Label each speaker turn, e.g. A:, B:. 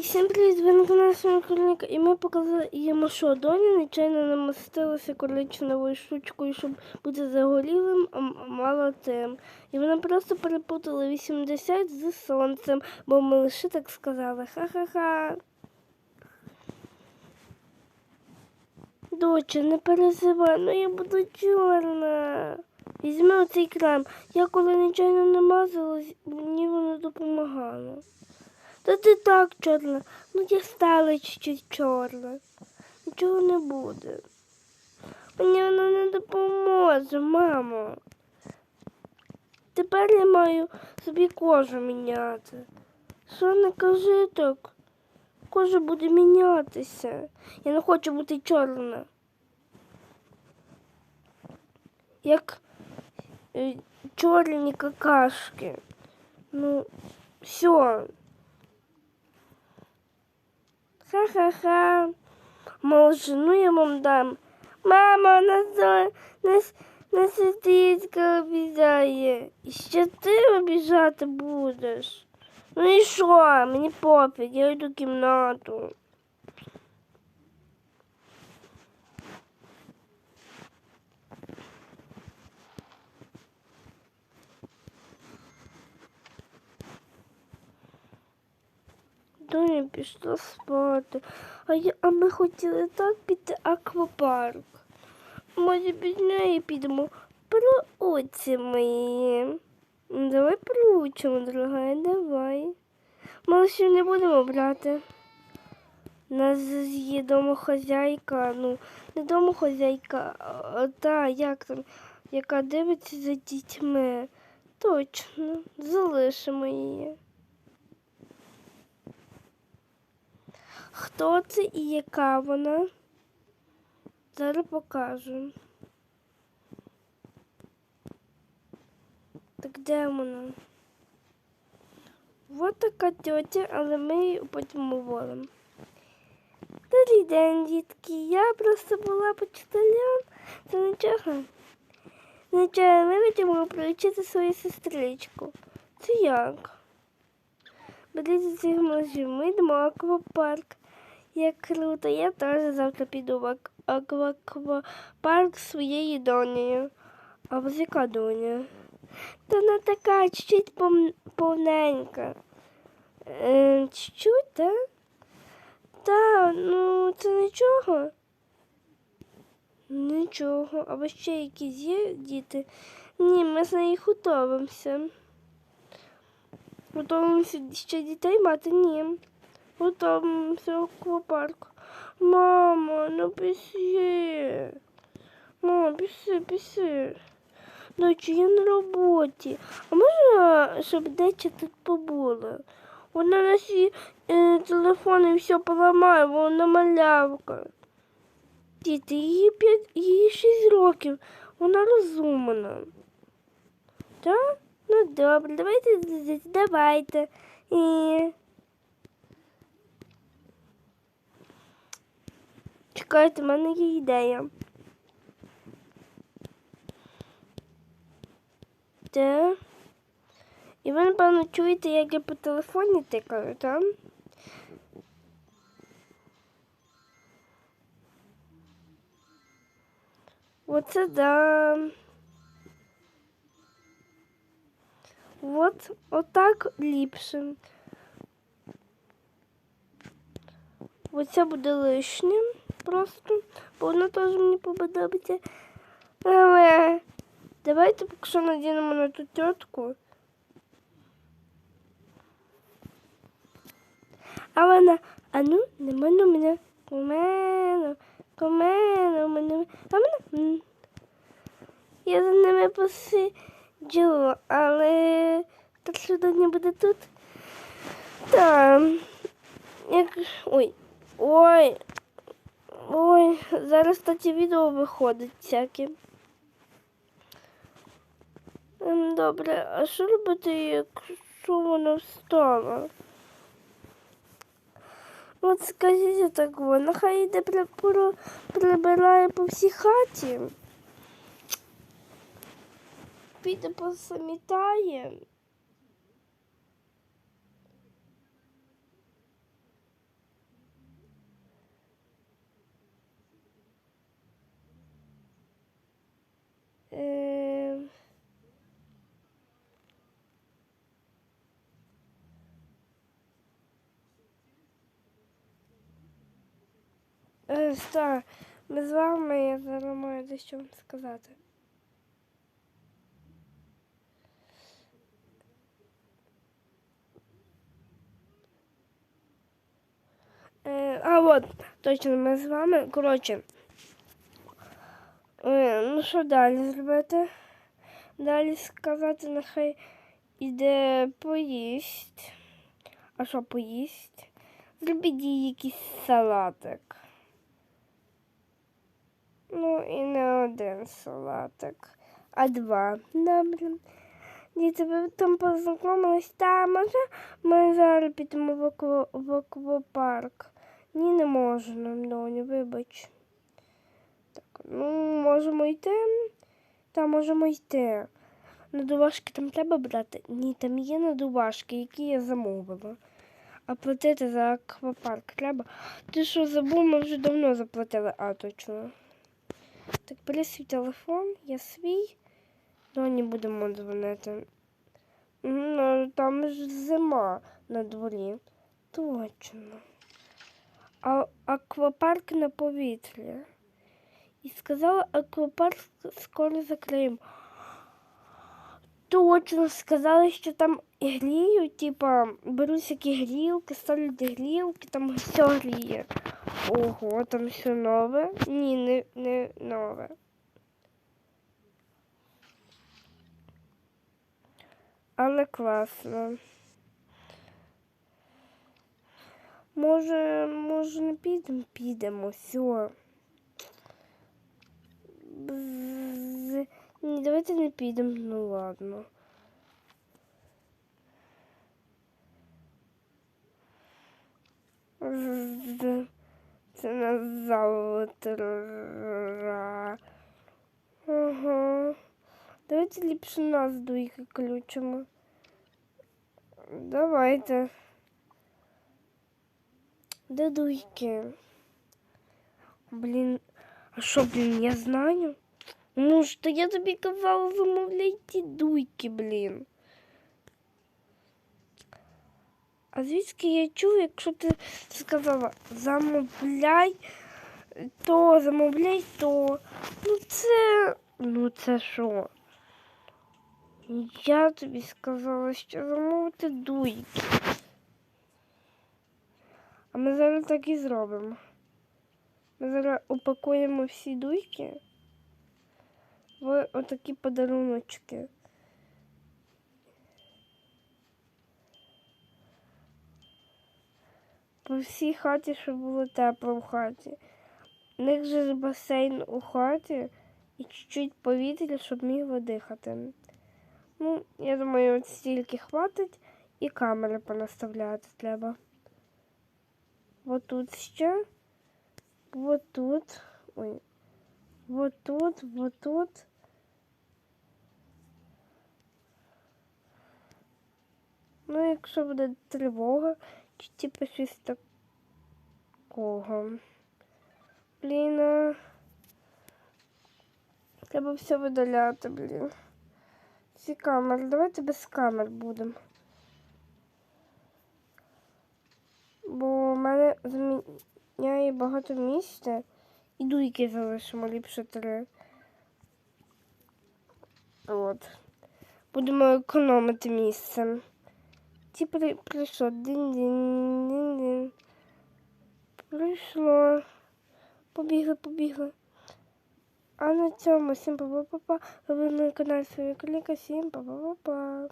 A: Всім привіт, ви на каналі Соня Короліка. І ми показали їм, що Доня нечайно намастилася коричневою штучкою, щоб бути загорілим, а мало тим. І вона просто перепутала 80 з сонцем, бо ми лише так сказали. Ха-ха-ха. Доча, не переживай, ну я буду чорна. Візьми оцей крем. Я коли нечайно намазалась, мені воно допомагало. Та ти так чорна. Ну я стала чуть-чуть чорна. Нічого не буде. Мені воно не допоможе, мамо. Тепер я маю собі кожу міняти. Що не кажи так? Кожа буде мінятися. Я не хочу бути чорна. Як е, чорні какашки. Ну, все. Ха-ха-ха. Молжину ну я вам дам. Мама, нас, нас, нас сестричка обіжає. І ще ти обіжати будеш. Ну і що? Мені пофіг, я йду в кімнату. Доня пішла спати. А, я, а ми хотіли так піти аквапарк. Може, без неї підемо про оці мої. Ну, Давай проучимо, дорога, давай. Малышів не будемо брати. Нас є домохозяйка, ну, не домохозяйка, а та, як там, яка дивиться за дітьми. Точно, залишимо її. Хто це і яка вона? Зараз покажу. Так де вона? Вот така тетя, але ми її потім уволимо. Добрий день, дітки. Я просто була почтальон. Це нічого. Нічого, ми хочемо привчити свою сестричку. Це як? Беріть цих малышів, ми йдемо в аквапарк. Як круто, я теж завтра піду в ак- аквапарк своєю донею. А яка доня? Та вона така пом- повненька. Е, чуть-чуть, так? Та, ну це нічого. Нічого. А ви ще якісь є діти? Ні, ми з нею готуємося. Готуємося ще дітей мати? Ні. Готуємося в аквапарк. Мамо, ну пішли. Мама, пішли, пішли. Дочі, я на роботі. А можна, щоб деча тут побула? Вона наші е, телефони все поламає, бо вона малявка. Діти, їй п'ять, їй шість років. Вона розумна. Так? Ну добре, давайте, д- д- давайте. І... Чекайте, в мене є ідея. Так. І ви, напевно, чуєте, як я по телефоні тикаю, так? Оце да. От, отак ліпше. Оце буде лишнє просто, бо воно теж мені подобається. Але давайте поки що надінемо на ту тетку. А вона, а ну, нема на мене. Комено, комено, мене. А мене. Я за ними посиджу, але так не буде тут. Там. Як... Ой. Ой. Ой, зараз кстати, відео виходить всяке. Ем, Добре, а що робити, якщо вона встала? От скажіть так, вона хай йде при- прибирає по всій хаті. Піде посамітає. Е, Стар, ми з вами, я зараз маю дещо вам сказати. Е, а от, точно, ми з вами. Коротше. Е, ну що далі зробити? Далі сказати, нехай іде поїсть. А що поїсть? Зробіть їй якийсь салатик. Ну і не один салатик, а два. Добре. Діти, ви там познайомились, та може ми зараз підемо в, аква... в аквапарк. Ні, не можна, доню, вибач. Так, ну, можемо йти. Та можемо йти. Надувашки там треба брати? Ні, там є надувашки, які я замовила. А платити за аквапарк треба. Ти що забув, ми вже давно заплатили, а точно. Так, бери свій телефон, я свій. Доні будемо дзвонити. Ну, там ж зима на дворі. Точно. А аквапарк на повітрі. І сказала, аквапарк скоро закриємо. Точно сказали, що там гріють, типа, беруть всякі грілки, ставлять грілки, там все гріє. Ого, там все нове? Ні, не, не нове. Але класно. Може, може не підемо? Підемо, все. Бз... Ні, давайте не підемо, ну ладно. З- Це на завтра. Ага. Давайте ліпше нас дуйки включимо. Давайте. Де дуйки? Блін, а що, блін, я знаю? Ну що я тобі казала, замовляй ті дуйки, блін. А звідки я чув, якщо ти сказала замовляй, то замовляй то. Ну це. Ну це що? Я тобі сказала, що замовити дуйки. А ми зараз так і зробимо. Ми зараз упакуємо всі дуйки в отакі подаруночки. По всій хаті, щоб було тепло в хаті. У них же басейн у хаті і чуть-чуть повітря, щоб міг дихати. Ну, я думаю, от стільки хватить і камери понаставляти треба. Вот тут ще. Вот тут. Ой. Вот тут, вот тут. Ну, якщо буде тривога, чи типу щось такого. Блін. Треба все видаляти, блін. Ці камери. Давайте без камер будемо. Бо в мене зміняє багато місця. І дуйки залишимо ліпше три. От. Будемо економити місце. Ті при... прийшло. Дин-дин-дин-дин. Прийшло. Побігли, побігли. А на цьому всім па-па-па-па. Ви на каналі своєї коліка. Всім па-па-па-па.